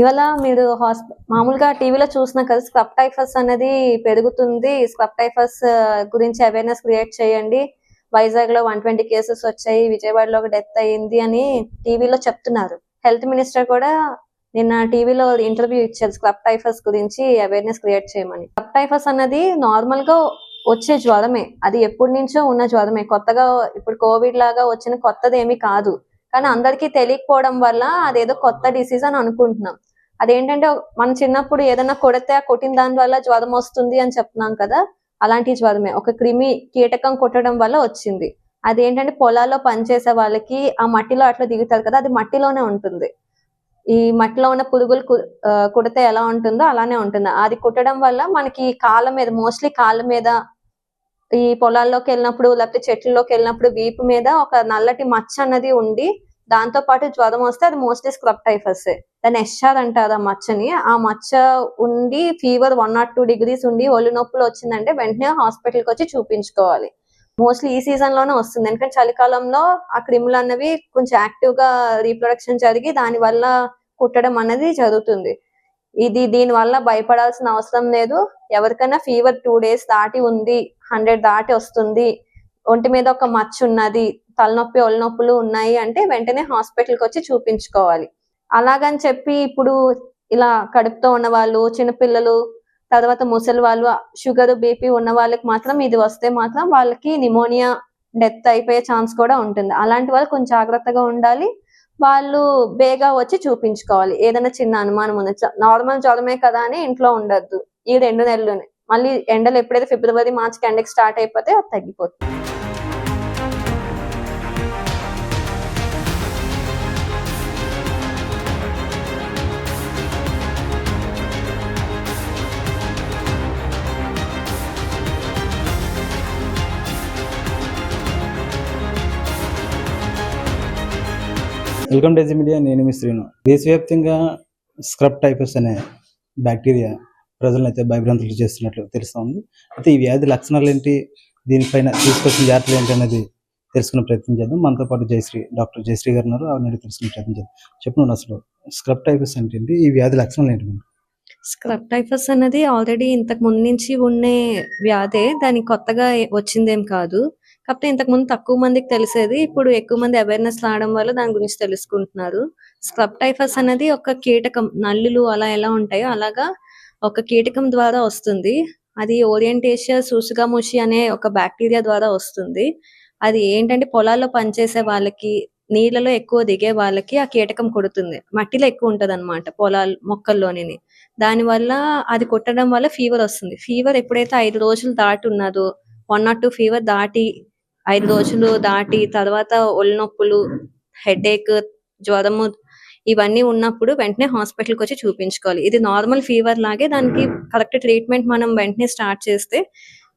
ఇవాళ మీరు హాస్ప మామూలుగా టీవీలో చూసిన కదా స్క్రబ్ టైఫస్ అనేది పెరుగుతుంది. స్క్రబ్ టైఫస్ గురించి అవేర్నెస్ క్రియేట్ చేయండి. వైజాగ్లో వన్ ట్వంటీ కేసెస్ వచ్చాయి. విజయవాడలో ఒక డెత్ అయ్యింది అని టీవీలో చెప్తున్నారు. హెల్త్ మినిస్టర్ కూడా నిన్న టీవీలో ఇంటర్వ్యూ ఇచ్చారు స్క్రబ్ టైఫస్ గురించి అవేర్నెస్ క్రియేట్ చేయమని. స్క్రబ్ టైఫస్ అనేది నార్మల్గా వచ్చే జ్వరమే. అది ఎప్పటి నుంచో ఉన్న జ్వరమే. కొత్తగా ఇప్పుడు కోవిడ్ లాగా వచ్చిన కొత్తది ఏమీ కాదు. కానీ అందరికీ తెలియకపోవడం వల్ల అదేదో కొత్త డిసీజ్ అని అనుకుంటున్నాం. అదేంటంటే మన చిన్నప్పుడు ఏదైనా కొడితే ఆ కొట్టిన దాని వల్ల జ్వరం వస్తుంది అని చెప్తున్నాం కదా అలాంటి జ్వరమే. ఒక క్రిమి కీటకం కొట్టడం వల్ల వచ్చింది. అదేంటంటే పొలాల్లో పనిచేసే వాళ్ళకి ఆ మట్టిలో అట్లా దిగుతారు కదా అది మట్టిలోనే ఉంటుంది. ఈ మట్టిలో ఉన్న పురుగులు కుడితే ఎలా ఉంటుందో అలానే ఉంటుంది. అది కుట్టడం వల్ల మనకి కాళ్ళ మీద మోస్ట్లీ కాళ్ళ మీద ఈ పొలాల్లోకి వెళ్ళినప్పుడు లేకపోతే చెట్లలోకి వెళ్ళినప్పుడు వీపు మీద ఒక నల్లటి మచ్చ అన్నది ఉండి దాంతో పాటు జ్వరం వస్తే అది మోస్ట్లీ స్క్రబ్ టైఫస్ దాన్ని ఎస్ఆర్ అంటారు ఆ మచ్చని. ఆ మచ్చ ఉండి fever one not two degrees ఉండి ఒళ్ళు నొప్పులు వచ్చిందంటే వెంటనే హాస్పిటల్కి వచ్చి చూపించుకోవాలి. మోస్ట్లీ ఈ సీజన్లోనే వస్తుంది. ఎందుకంటే చలికాలంలో ఆ క్రిములు అన్నవి కొంచెం యాక్టివ్గా రీప్రొడక్షన్ జరిగి దాని వల్ల కుట్టడం అనేది జరుగుతుంది. ఇది దీని వల్ల భయపడాల్సిన అవసరం లేదు. ఎవరికైనా ఫీవర్ టూ డేస్ దాటి ఉంది హండ్రెడ్ దాటి వస్తుంది. ఒంటి మీద ఒక మచ్చ ఉన్నది తలనొప్పి ఒళ్ళు నొప్పులు ఉన్నాయి అంటే వెంటనే హాస్పిటల్కి వచ్చి చూపించుకోవాలి. అలాగని చెప్పి ఇప్పుడు ఇలా కడుపుతో ఉన్న వాళ్ళు చిన్నపిల్లలు తర్వాత ముసలి వాళ్ళు షుగర్ బీపీ ఉన్న వాళ్ళకి మాత్రం ఇది వస్తే మాత్రం వాళ్ళకి నిమోనియా డెత్ అయిపోయే ఛాన్స్ కూడా ఉంటుంది. అలాంటి వాళ్ళు కొంచెం జాగ్రత్తగా ఉండాలి. వాళ్ళు బేగా వచ్చి చూపించుకోవాలి. ఏదైనా చిన్న అనుమానం ఉంది నార్మల్ జ్వరమే కదా అని ఇంట్లో ఉండొద్దు. ఈ రెండు నెలలునే మళ్ళీ ఎండలు ఎప్పుడైతే ఫిబ్రవరి మార్చికి ఎండకి స్టార్ట్ అయిపోతే అది తగ్గిపోతుంది. వెల్కమ్ డేజీ మీడియా నేను మీ శ్రీను. దేశవ్యాప్తంగా స్క్రబ్ టైఫస్ అనే బ్యాక్టీరియా ప్రజలను అయితే భయభ్రాంతులు చేస్తున్నట్లు తెలుస్తోంది అయితే ఈ వ్యాధి లక్షణాలు ఏంటి దీనిపైన తీసుకొచ్చిన జాగ్రత్తలు ఏంటి అనేది తెలుసుకునే ప్రయత్నం చేద్దాం. మనతో పాటు జయశ్రీ డాక్టర్ జయశ్రీ గారు ఉన్నారు. ఆవిడ తెలుసుకునే ప్రయత్నం చేద్దాం. చెప్పండి అసలు స్క్రబ్ టైఫస్ అంటే ఏంటి? ఈ వ్యాధి లక్షణాలు ఏంటి స్క్రబ్ టైఫస్ అనేది ఆల్రెడీ ఇంతకు ముందు నుంచి ఉండే వ్యాధే. దానికి కొత్తగా వచ్చిందేం కాదు. కాకపోతే ఇంతకు ముందు తక్కువ మందికి తెలిసేది. ఇప్పుడు ఎక్కువ మంది అవేర్నెస్ రావడం వల్ల దాని గురించి తెలుసుకుంటున్నారు. స్క్రబ్ టైఫస్ అనేది ఒక కీటకం. నల్లులు అలా ఎలా ఉంటాయో అలాగా ఒక కీటకం ద్వారా వస్తుంది. అది ఓరియంటేషియా సూసుగాముషి అనే ఒక బ్యాక్టీరియా ద్వారా వస్తుంది. అది ఏంటంటే పొలాల్లో పనిచేసే వాళ్ళకి నీళ్ళలో ఎక్కువ దిగే వాళ్ళకి ఆ కీటకం కొడుతుంది. మట్టిలో ఎక్కువ ఉంటది అనమాట పొలాలు మొక్కల్లోని దానివల్ల అది కొట్టడం వల్ల ఫీవర్ వస్తుంది. ఫీవర్ ఎప్పుడైతే ఐదు రోజులు దాటి ఉన్నదో వన్ నాట్ టూ ఫీవర్ దాటి ఐదు రోజులు దాటి తర్వాత ఒళ్ళు నొప్పులు హెడేక్ జ్వరము ఇవన్నీ ఉన్నప్పుడు వెంటనే హాస్పిటల్కి వచ్చి చూపించుకోవాలి. ఇది నార్మల్ ఫీవర్ లాగే దానికి కరెక్ట్ ట్రీట్మెంట్ మనం వెంటనే స్టార్ట్ చేస్తే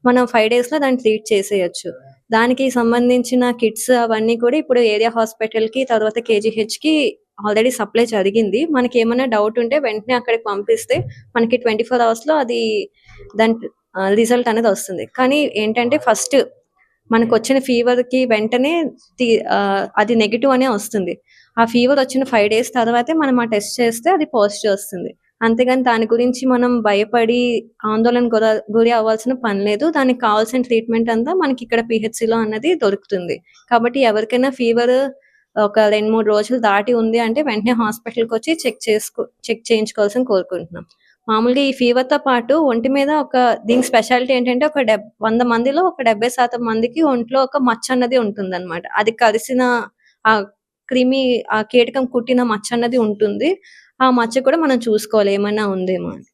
మనం ఫైవ్ డేస్లో దాన్ని ట్రీట్ చేసేయచ్చు. దానికి సంబంధించిన కిట్స్ అవన్నీ కూడా ఇప్పుడు ఏరియా హాస్పిటల్కి తర్వాత కేజీహెచ్కి ఆల్రెడీ సప్లై జరిగింది. మనకి ఏమైనా డౌట్ ఉంటే వెంటనే అక్కడికి పంపిస్తే మనకి ట్వంటీ ఫోర్ అవర్స్లో అది దాని రిజల్ట్ అనేది వస్తుంది. కానీ ఏంటంటే ఫస్ట్ మనకు వచ్చిన ఫీవర్కి వెంటనే అది నెగిటివ్ అనే వస్తుంది. ఆ ఫీవర్ వచ్చిన ఫైవ్ డేస్ తర్వాతే మనం ఆ టెస్ట్ చేస్తే అది పాజిటివ్ వస్తుంది. అంతేగాని దాని గురించి మనం భయపడి ఆందోళన గుర గురి అవ్వాల్సిన పని లేదు. దానికి కావాల్సిన ట్రీట్మెంట్ అంతా మనకి ఇక్కడ పిహెచ్సిలో లో అన్నది దొరుకుతుంది. కాబట్టి ఎవరికైనా ఫీవర్ ఒక రెండు మూడు రోజులు దాటి ఉంది అంటే వెంటనే హాస్పిటల్కి వచ్చి చెక్ చేసుకో చెక్ చేయించుకోవాల్సిన కోరుకుంటున్నాం. మామూలుగా ఈ ఫీవర్తో పాటు ఒంటి మీద ఒక దీని స్పెషాలిటీ ఏంటంటే ఒక డెబ్ వంద మందిలో ఒక డెబ్బై శాతం మందికి ఒంట్లో ఒక మచ్చ అన్నది ఉంటుంది అది కలిసిన ఆ క్రిమి ఆ కీటకం కుట్టిన మచ్చ అన్నది ఉంటుంది. ఆ మచ్చ కూడా మనం చూసుకోవాలి ఏమైనా ఉందేమో అని.